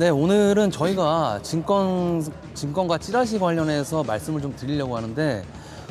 네, 오늘은 저희가 증권, 증권과 찌라시 관련해서 말씀을 좀 드리려고 하는데,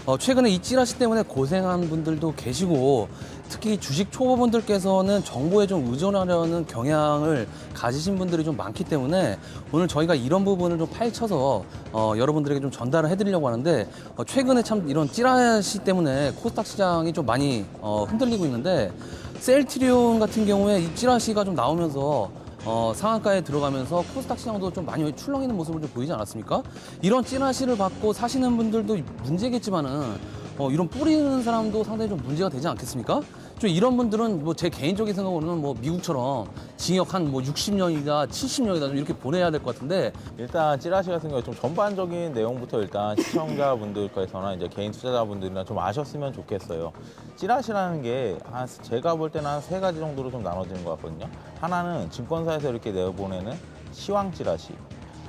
어, 최근에 이 찌라시 때문에 고생한 분들도 계시고, 특히 주식 초보분들께서는 정보에 좀 의존하려는 경향을 가지신 분들이 좀 많기 때문에, 오늘 저희가 이런 부분을 좀 파헤쳐서, 어, 여러분들에게 좀 전달을 해드리려고 하는데, 어, 최근에 참 이런 찌라시 때문에 코스닥 시장이 좀 많이 어, 흔들리고 있는데, 셀트리온 같은 경우에 이 찌라시가 좀 나오면서 어, 상한가에 들어가면서 코스닥 시장도 좀 많이 출렁이는 모습을 좀 보이지 않았습니까? 이런 찌라시를 받고 사시는 분들도 문제겠지만은 어, 이런 뿌리는 사람도 상당히 좀 문제가 되지 않겠습니까? 좀 이런 분들은 뭐 제 개인적인 생각으로는 뭐 미국처럼 징역 한 뭐 60년이다 70년이다 좀 이렇게 보내야 될 것 같은데 일단 찌라시 같은 경우에 좀 전반적인 내용부터 일단 시청자분들께서나 이제 개인 투자자분들이나 좀 아셨으면 좋겠어요. 찌라시라는 게 한 제가 볼 때는 한 세 가지 정도로 좀 나눠지는 것 같거든요. 하나는 증권사에서 이렇게 내보내는 시황 찌라시.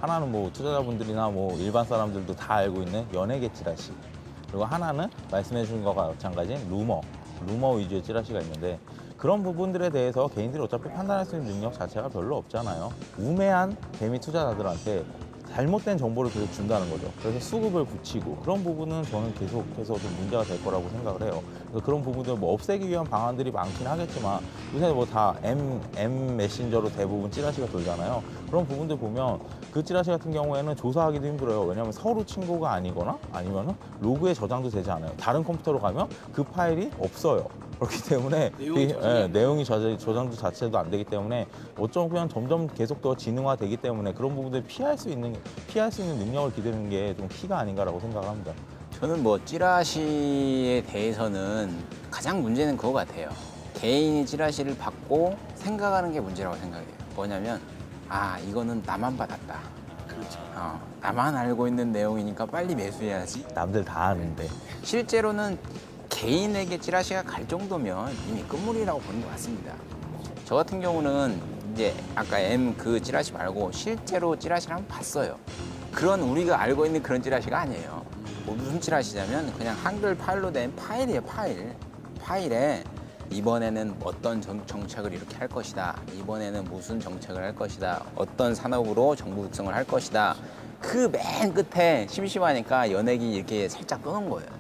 하나는 뭐 투자자분들이나 뭐 일반 사람들도 다 알고 있는 연예계 찌라시. 그리고 하나는 말씀해 주신 것과 마찬가지인 루머. 루머 위주의 찌라시가 있는데 그런 부분들에 대해서 개인들이 어차피 판단할 수 있는 능력 자체가 별로 없잖아요. 우매한 개미 투자자들한테 잘못된 정보를 계속 준다는 거죠. 그래서 수급을 굳히고 그런 부분은 저는 계속해서 좀 문제가 될 거라고 생각을 해요. 그래서 그런 부분들 뭐 없애기 위한 방안들이 많긴 하겠지만 요새 뭐 다 M, M 메신저로 대부분 찌라시가 돌잖아요. 그런 부분들 보면 그 찌라시 같은 경우에는 조사하기도 힘들어요. 왜냐하면 서로 친구가 아니거나 아니면 로그에 저장도 되지 않아요. 다른 컴퓨터로 가면 그 파일이 없어요. 그렇기 때문에 내용이 그, 저장이 예, 안 내용이 저장, 저장도 자체도 안 되기 때문에 어쩌면 점점 계속 더 지능화되기 때문에 그런 부분들 피할 수 있는 피할 수 있는 능력을 기르는 게 좀 키가 아닌가라고 생각합니다. 저는 뭐 찌라시에 대해서는 가장 문제는 그거 같아요. 개인이 찌라시를 받고 생각하는 게 문제라고 생각해요. 뭐냐면 아 이거는 나만 받았다. 그렇죠. 어, 나만 알고 있는 내용이니까 빨리 매수해야지. 남들 다 아는데 실제로는 개인에게 찌라시가 갈 정도면 이미 끝물이라고 보는 것 같습니다. 저 같은 경우는 이제 아까 M 그 찌라시 말고 실제로 찌라시를 한번 봤어요. 그런 우리가 알고 있는 그런 찌라시가 아니에요. 뭐 무슨 찌라시냐면 그냥 한글 파일로 된 파일이에요, 파일. 파일에 이번에는 어떤 정, 정책을 이렇게 할 것이다. 이번에는 무슨 정책을 할 것이다. 어떤 산업으로 정부 육성을 할 것이다. 그 맨 끝에 심심하니까 연예기 이렇게 살짝 떠는 거예요.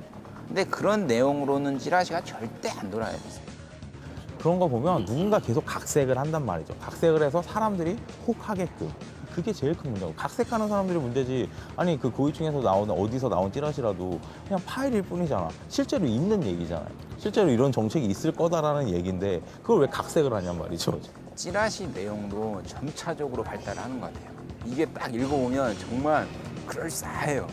근데 그런 내용으로는 찌라시가 절대 안 돌아요. 그런 거 보면 누군가 계속 각색을 한단 말이죠. 각색을 해서 사람들이 혹 하게끔. 그게 제일 큰 문제고 각색하는 사람들이 문제지 아니 그 고위층에서 나오는 어디서 나온 찌라시라도 그냥 파일일 뿐이잖아 실제로 있는 얘기잖아요 실제로 이런 정책이 있을 거다라는 얘기인데 그걸 왜 각색을 하냔 말이죠 찌라시 내용도 점차적으로 발달을 하는 것 같아요. 이게 딱 읽어보면 정말 그럴싸해요.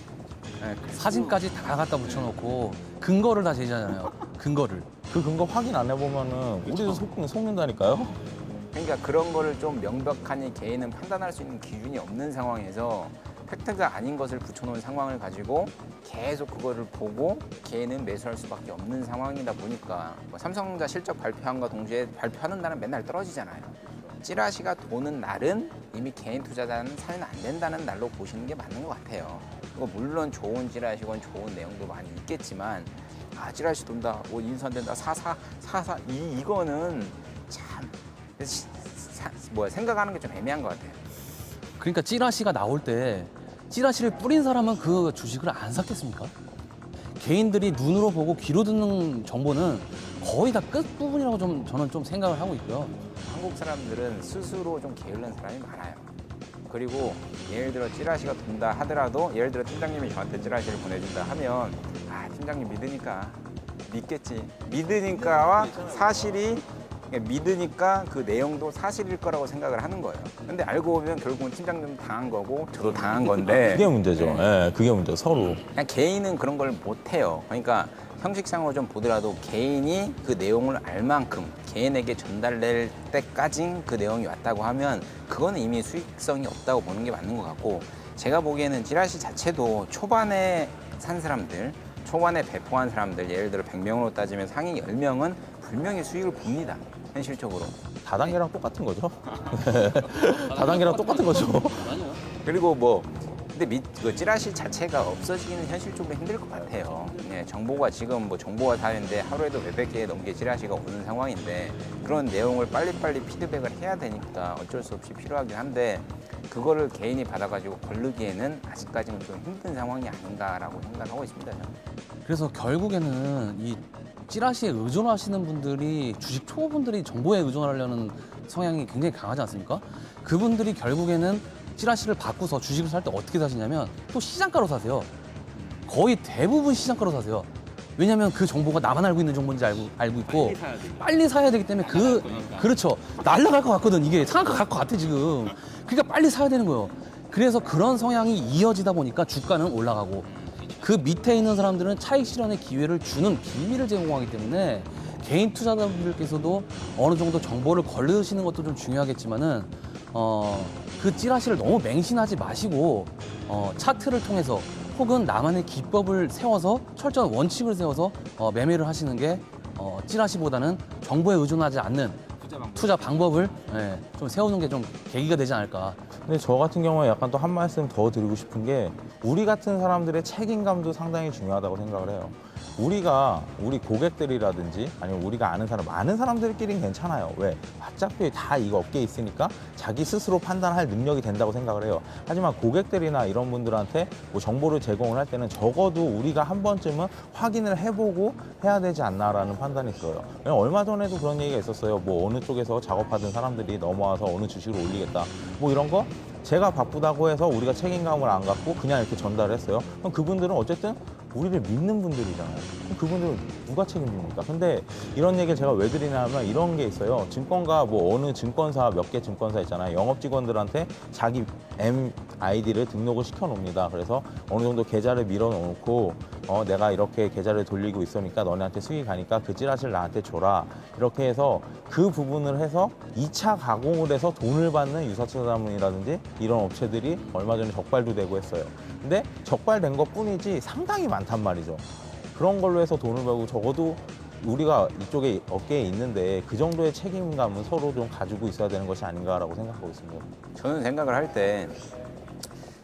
네, 그래서 사진까지 다 갖다 붙여놓고 근거를 다 제시하잖아요. 근거를. 그 근거 확인 안 해보면은 우리도 속, 속는다니까요 그러니까 그런 거를 좀 명백하니 개인은 판단할 수 있는 기준이 없는 상황에서 팩트가 아닌 것을 붙여놓은 상황을 가지고 계속 그거를 보고 개인은 매수할 수밖에 없는 상황이다 보니까 뭐 삼성전자 실적 발표한과 동시에 발표하는 날은 맨날 떨어지잖아요. 찌라시가 도는 날은 이미 개인 투자자는 사면 안 된다는 날로 보시는 게 맞는 것 같아요. 그리고 물론 좋은 찌라시건 좋은 내용도 많이 있겠지만 아 찌라시 돈다, 뭐 인수 안 된다, 사사 사사 이 이거는 참 시- 사- 뭐야 생각하는 게 좀 애매한 것 같아요. 그러니까 찌라시가 나올 때 찌라시를 뿌린 사람은 그 주식을 안 샀겠습니까? 개인들이 눈으로 보고 귀로 듣는 정보는 거의 다 끝부분이라고 좀 저는 좀 생각을 하고 있고요. 한국 사람들은 스스로 좀 게으른 사람이 많아요. 그리고 예를 들어 찌라시가 돈다 하더라도 예를 들어 팀장님이 저한테 찌라시를 보내준다 하면 아 팀장님 믿으니까 믿겠지. 믿으니까와 사실이 그러니까 믿으니까 그 내용도 사실일 거라고 생각을 하는 거예요. 근데 알고 보면 결국은 팀장님 당한 거고 저도 당한 건데. 그게 문제죠. 예, 그게 문제 서로. 그냥 개인은 그런 걸 못해요. 그러니까 형식상으로 좀 보더라도 개인이 그 내용을 알 만큼 개인에게 전달될 때까지 그 내용이 왔다고 하면 그거는 이미 수익성이 없다고 보는 게 맞는 것 같고 제가 보기에는 찌라시 자체도 초반에 산 사람들 초반에 배포한 사람들 예를 들어 100명으로 따지면 상위 10명은 분명히 수익을 봅니다. 현실적으로. 다단계랑 똑같은 거죠 다단계랑 똑같은 거죠 아니요. 그리고 뭐 근데 미, 그 찌라시 자체가 없어지기는 현실적으로 힘들 것 같아요. 예, 정보가 지금 뭐 정보화 사회인데 하루에도 몇백 개 넘게 찌라시가 오는 상황인데 그런 내용을 빨리빨리 피드백을 해야 되니까 어쩔 수 없이 필요하긴 한데 그거를 개인이 받아가지고 걸르기에는 아직까지는 좀 힘든 상황이 아닌가라고 생각하고 있습니다. 그래서 결국에는 이 찌라시에 의존하시는 분들이 주식 초보분들이 정보에 의존하려는 성향이 굉장히 강하지 않습니까? 그분들이 결국에는 찌라시를 바꾸서 주식을 살 때 어떻게 사시냐면 또 시장가로 사세요. 거의 대부분 시장가로 사세요. 왜냐하면 그 정보가 나만 알고 있는 정보인지 알고, 알고 있고 빨리 사야 되기 때문에 그 그렇죠. 날라갈 것 같거든. 이게 상한가 갈 것 같아 지금. 그러니까 빨리 사야 되는 거예요. 그래서 그런 성향이 이어지다 보니까 주가는 올라가고 그 밑에 있는 사람들은 차익 실현의 기회를 주는 비밀을 제공하기 때문에 개인 투자자분들께서도 어느 정도 정보를 걸르시는 것도 좀 중요하겠지만은 어, 그 찌라시를 너무 맹신하지 마시고 어, 차트를 통해서 혹은 나만의 기법을 세워서 철저한 원칙을 세워서 어, 매매를 하시는 게 어, 찌라시보다는 정보에 의존하지 않는 투자 방법을 예, 좀 세우는 게 좀 계기가 되지 않을까. 근데 저 같은 경우에 약간 또 한 말씀 더 드리고 싶은 게 우리 같은 사람들의 책임감도 상당히 중요하다고 생각을 해요. 우리가 우리 고객들이라든지 아니면 우리가 아는 사람 많은 사람들끼리는 괜찮아요. 왜? 어차피 다 이거 업계에 있으니까 자기 스스로 판단할 능력이 된다고 생각을 해요. 하지만 고객들이나 이런 분들한테 뭐 정보를 제공을 할 때는 적어도 우리가 한 번쯤은 확인을 해보고 해야 되지 않나라는 판단이 있어요. 얼마 전에도 그런 얘기가 있었어요. 뭐 어느 쪽에서 작업하던 사람들이 넘어와서 어느 주식을 올리겠다. 뭐 이런 거 제가 바쁘다고 해서 우리가 책임감을 안 갖고 그냥 이렇게 전달을 했어요. 그럼 그분들은 어쨌든 우리를 믿는 분들이잖아요. 그럼 그분들은 누가 책임집니까? 근데 이런 얘기를 제가 왜 드리냐면 이런 게 있어요. 증권가 뭐 어느 증권사 몇 개 증권사 있잖아요. 영업 직원들한테 자기 M 아이디를 등록을 시켜 놓습니다. 그래서 어느 정도 계좌를 밀어 놓고 어 내가 이렇게 계좌를 돌리고 있으니까 너네한테 수익이 가니까 그 찌라시를 나한테 줘라. 이렇게 해서 그 부분을 해서 2차 가공을 해서 돈을 받는 유사투자자문이라든지 이런 업체들이 얼마 전에 적발도 되고 했어요. 근데 적발된 것 뿐이지 상당히 많단 말이죠. 그런 걸로 해서 돈을 벌고 적어도 우리가 이쪽에 업계에 있는데 그 정도의 책임감은 서로 좀 가지고 있어야 되는 것이 아닌가라고 생각하고 있습니다. 저는 생각을 할 때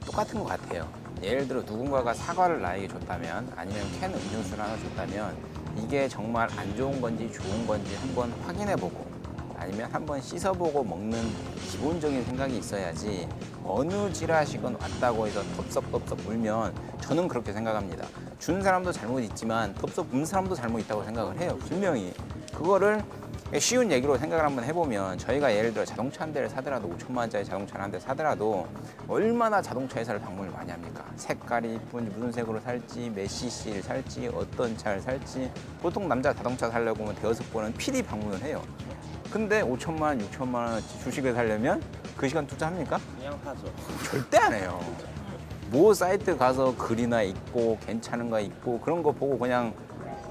똑같은 것 같아요. 예를 들어 누군가가 사과를 나에게 줬다면 아니면 캔 음료수를 하나 줬다면 이게 정말 안 좋은 건지 좋은 건지 한번 확인해보고 아니면 한번 씻어보고 먹는 기본적인 생각이 있어야지 어느 찌라시건 왔다고 해서 덥석덥석 물면 저는 그렇게 생각합니다. 준 사람도 잘못 있지만 덥석 문 사람도 잘못 있다고 생각을 해요. 분명히 그거를 쉬운 얘기로 생각을 한번 해보면 저희가 예를 들어 자동차 한 대를 사더라도 5천만 원짜리 자동차를 한 대 사더라도 얼마나 자동차 회사를 방문을 많이 합니까? 색깔이 이쁜지 무슨 색으로 살지 몇 cc를 살지 어떤 차를 살지 보통 남자 자동차 살려고 하면 대여섯 번은 필히 방문을 해요. 근데 5천만 원, 6천만 원어치 주식을 사려면 그 시간 투자합니까? 그냥 하죠. 절대 안 해요. 뭐 사이트 가서 글이나 있고 괜찮은 거 있고 그런 거 보고 그냥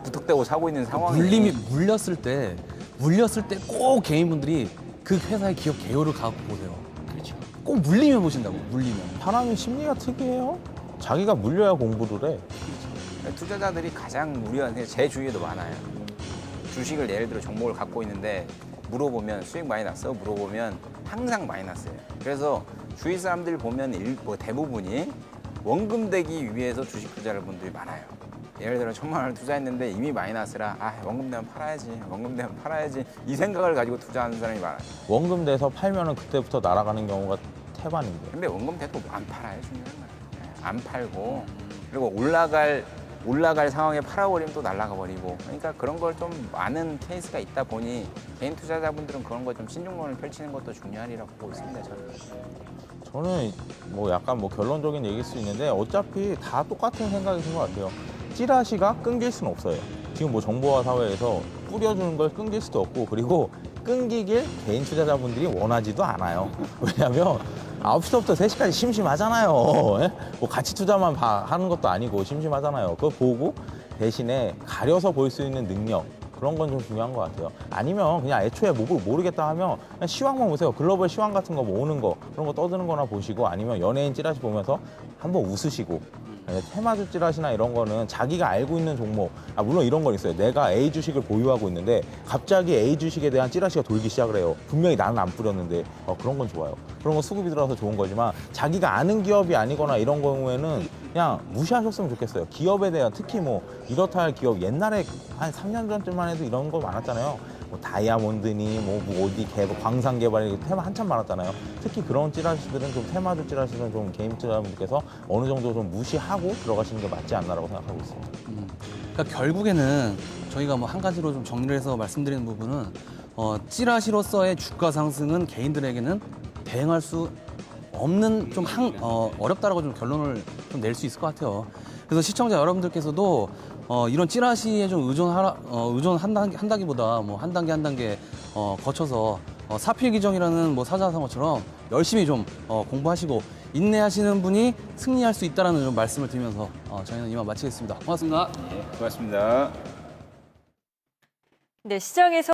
무턱대고 사고 있는 상황이 물림이 물렸을 때 물렸을 때 꼭 개인분들이 그 회사의 기업 개요를 갖고 보세요. 그렇죠. 꼭 물리면 보신다고 물리면. 사람이 심리가 특이해요. 자기가 물려야 공부를 해. 투자자들이 가장 무리한 게 제 주위에도 많아요. 주식을 예를 들어 정보를 갖고 있는데 물어보면 수익 많이 났어? 물어보면 항상 많이 났어요. 그래서 주위 사람들 보면 일, 뭐 대부분이 원금 되기 위해서 주식 투자를 본 분들이 많아요. 예를 들어 천만 원을 투자했는데 이미 마이너스라 아 원금 되면 팔아야지 원금 되면 팔아야지 이 생각을 가지고 투자하는 사람이 많아요. 원금 내서 팔면은 그때부터 날아가는 경우가 태반인데. 근데 원금 대도 안 팔아요 중요한 건. 네, 안 팔고 그리고 올라갈 올라갈 상황에 팔아버리면 또 날아가 버리고 그러니까 그런 걸 좀 많은 케이스가 있다 보니 개인 투자자분들은 그런 걸좀 신중론을 펼치는 것도 중요하리라고 보고 있습니다 저는. 저는 뭐 약간 뭐 결론적인 얘기일 수 있는데 어차피 다 똑같은 생각이신 것 같아요. 찌라시가 끊길 수는 없어요. 지금 뭐 정보화 사회에서 뿌려주는 걸 끊길 수도 없고 그리고 끊기길 개인 투자자분들이 원하지도 않아요. 왜냐하면 9시부터 3시까지 심심하잖아요. 예? 뭐 가치 투자만 봐- 하는 것도 아니고 심심하잖아요. 그거 보고 대신에 가려서 볼 수 있는 능력 그런 건 좀 중요한 것 같아요. 아니면 그냥 애초에 뭐 모르겠다 하면 그냥 시황만 보세요. 글로벌 시황 같은 거뭐 오는 거 그런 거 떠드는 거나 보시고 아니면 연예인 찌라시 보면서 한번 웃으시고 네, 테마주 찌라시나 이런 거는 자기가 알고 있는 종목, 아, 물론 이런 건 있어요. 내가 A 주식을 보유하고 있는데 갑자기 A 주식에 대한 찌라시가 돌기 시작을 해요. 분명히 나는 안 뿌렸는데 어, 그런 건 좋아요. 그런 건 수급이 들어서 좋은 거지만 자기가 아는 기업이 아니거나 이런 경우에는 그냥 무시하셨으면 좋겠어요. 기업에 대한 특히 뭐 이렇다 할 기업 옛날에 한 3년 전쯤만 해도 이런 거 많았잖아요. 뭐 다이아몬드니 뭐, 뭐 어디 개발 광산 개발이 테마 한참 많았잖아요. 특히 그런 찌라시들은 좀 테마주 찌라시는 좀 개인 투자분들께서 어느 정도 좀 무시하고 들어가시는 게 맞지 않나라고 생각하고 있습니다. 음, 그러니까 결국에는 저희가 뭐 한 가지로 좀 정리를 해서 말씀드리는 부분은 어, 찌라시로서의 주가 상승은 개인들에게는 대응할 수 없는 좀 한, 어, 어렵다라고 좀 결론을 좀 낼 수 있을 것 같아요. 그래서 시청자 여러분들께서도 어, 이런 찌라시에 좀 의존하라, 어, 의존한다, 한다기 보다 뭐 한 단계 한 단계 어, 거쳐서 어, 사필기정이라는 뭐 사자성어처럼 열심히 좀 어, 공부하시고 인내하시는 분이 승리할 수 있다라는 좀 말씀을 드리면서 어, 저희는 이만 마치겠습니다. 고맙습니다. 고맙습니다. 네, 시장에서